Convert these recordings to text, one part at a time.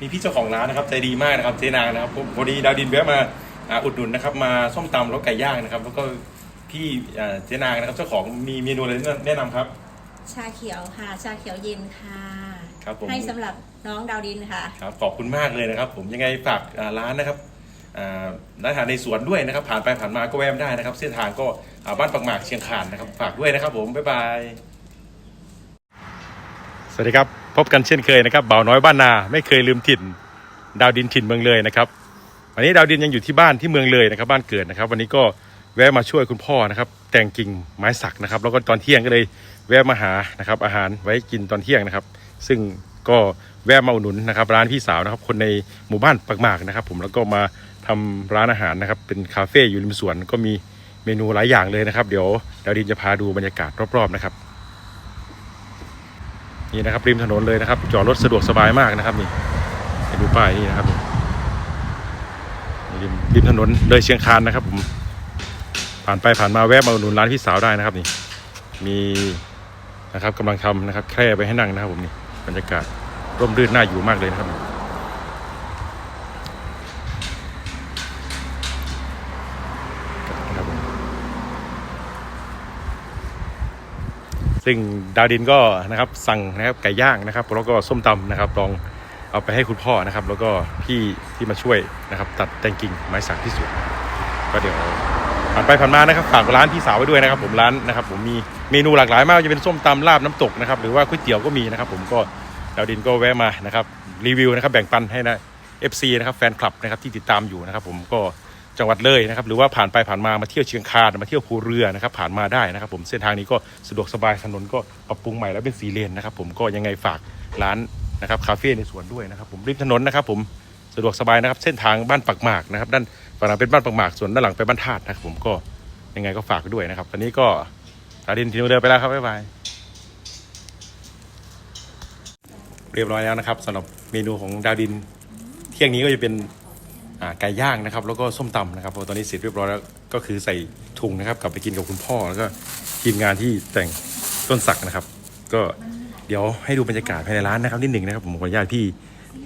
มีพี่เจ้าของร้านนะครับใจดีมากนะครับเจนางนะครับผมพอดีดาวดินแวะมาอ่าอุดหนุนนะครับ มาส้มตำแล้วไก่ย่างนะครับ แล้วก็พี่อ่าเจนางนะครับเจ้าของมีเมนูอะไรแนะนำครับ ชาเขียวค่ะ ชาเขียวเย็นค่ะครับผมให้สำหรับน้องดาวดินค่ะครับขอบคุณมากเลยนะครับ ผมยังไงฝากอ่าร้านนะครับอ่าร้านอาหารในสวนด้วยนะครับ ผ่านไปผ่านมาก็แวะมาได้นะครับ เส้นทางก็อ่าบ้านปักหมากเชียงคานนะครับ ฝากด้วยนะครับผมบ๊ายบายส วัสดีครับ พบกันเช่นเคยนะครับบ่าวน้อยบ้านนาไม่เคยลืมถิ่น ดาวดินถิ่นเมืองเลยนะครับ วันนี้ดาวดินยังอยู่ที่บ้านที่เมืองเลยนะครับ บ้านเกิดนะครับ วันนี้ก็แวะมาช่วยคุณพ่อนะครับ แต่งกิ่งไม้สักนะครับ แล้วก็ตอนเที่ยงก็เลยแวะมาหานะครับ อาหารไว้กินตอนเที่ยงนะครับ ซึ่งก็แวะมาอุดหนุนนะครับ ร้านพี่สาวนะครับ คนในหมู่บ้านปักหมากนะครับ ผมแล้วก็มาทำร้านอาหารนะครับ เป็นคาเฟ่อยู่ริมสวนก็มีเมนูหลายอย่างเลยนะครับ เดี๋ยวดาวดินจะพาดูบรรยากาศรอบๆนะครับ นี่นะครับริมถนนเลยนะครับ จอดรถสะดวกสบายมากนะครับนี่ดูป้ายนี่นะครับนี่ริมริมถนนเลยเชียงคานนะครับผมผ่านไปผ่านมาแวะมาอุดหนุนร้านพี่สาวได้นะครับนี่มีนะครับกำลังทำนะครับแคร่ไปให้นั่งนะครับผมนี่บรรยากาศร่มรื่นน่าอยู่มากเลยนะครับครับผม ซึ่งดาวดินก็นะครับสั่งนะครับไก่ย่างนะครับแล้วก็ส้มตำนะครับลองเอาไปให้คุณพ่อนะครับ แล้วก็พี่ที่มาช่วยนะครับ ตัดแต่งกิ่งไม้สักที่สวนก็เดี๋ยวผ่านไปผ่านมานะครับฝากร้านพี่สาวไว้ด้วยนะครับ ผมร้านนะครับ ผมมีเมนูหลากหลายมากจะเป็นส้มตำลาบน้ำตกนะครับ หรือว่าก๋วยเตี๋ยวก็มีนะครับ ผมก็ดาวดินก็แวะมานะครับรีวิวนะครับแบ่งปันให้นะ FC นะครับแฟนคลับนะครับที่ติดตามอยู่นะครับ ผมก็ จังหวัดเลยนะครับหรือว่าผ่านไปผ่านมามาเที่ยวเชียงคานมาเที่ยวภูเรือนะครับผ่านมาได้นะครับ ผมเส้นทางนี้ก็สะดวกสบายถนนก็ปรับปรุงใหม่แล้วเป็นสีเลนนะครับ ผมก็ยังไงฝากร้านนะครับคาเฟ่ในสวนด้วยนะครับ ผมริมถนนนะครับ ผมสะดวกสบายนะครับ เส้นทางบ้านปักหมากนะครับ ด้านฝั่งหลังเป็นบ้านปักหมากส่วนด้านหลังไปบ้านธาตุนะครับ ผมก็ยังไงก็ฝากด้วยนะครับตอนนี้ก็ดาวดินทีมเดินไปแล้วครับบ๊ายบายเรียบร้อยแล้วนะครับสำหรับเมนูของดาวดิน เที่ยงนี้ก็จะเป็น ไก่ย่างนะครับ แล้วก็ส้มตำนะครับพอตอนนี้เสร็จเรียบร้อยแล้วก็คือใส่ถุงนะครับ กลับไปกินกับคุณพ่อแล้วก็ทีมงานที่แต่งต้นสักนะครับ ก็เดี๋ยวให้ดูบรรยากาศภายในร้านนะครับนิดหนึ่งนะครับผมขออนุญาตพี่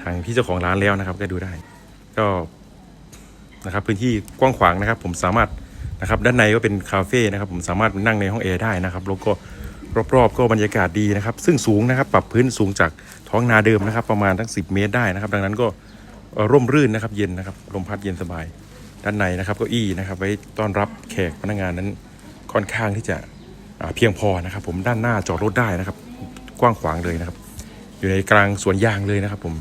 ทางพี่เจ้าของร้านแล้วนะครับก็ดูได้ ก็นะครับพื้นที่กว้างขวางนะครับ ผมสามารถนะครับด้านในก็เป็นคาเฟ่นะครับ ผมสามารถนั่งในห้องแอร์ได้นะครับแล้วก็รอบๆก็บรรยากาศดีนะครับ ซึ่งสูงนะครับ ปรับพื้นสูงจากท้องนาเดิมนะครับ ประมาณทั้ง 10 เมตรได้นะครับ ดังนั้นก็ ร่มรื่นนะครับ เย็นนะครับลมพัดเย็นสบาย ด้านในนะครับเก้าอี้นะครับ ไว้ต้อนรับแขกพนักงานนั้นค่อนข้างที่จะเพียงพอนะครับ ผมด้านหน้าจอดรถได้นะครับ กว้างขวางเลยนะครับ อยู่ในกลางสวนยางเลยนะครับ ผม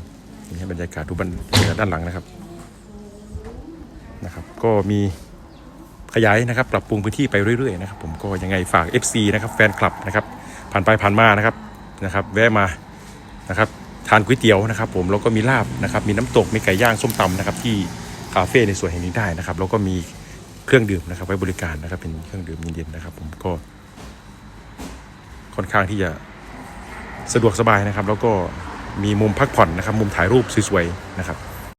นี่บรรยากาศดูบรรยากาศด้านหลังนะครับนะครับ ก็มีขยายนะครับ ปรับปรุงพื้นที่ไปเรื่อยๆนะครับ ผมก็ยังไงฝาก FC นะครับแฟนคลับนะครับ ผ่านไปผ่านมานะครับนะครับ แวะมานะครับ ทานก๋วยเตี๋ยวนะครับ ผมแล้วก็มีลาบนะครับ มีน้ำตกมีไก่ย่างส้มตำนะครับ ที่คาเฟ่ในสวนแห่งนี้ได้นะครับแล้วก็มีเครื่องดื่มนะครับไว้บริการนะครับ เป็นเครื่องดื่มเย็นๆนะครับ ผมก็ ค่อนข้างที่จะสะดวกสบายนะครับ แล้วก็มีมุมพักผ่อนนะครับ มุมถ่ายรูปสวยๆนะครับ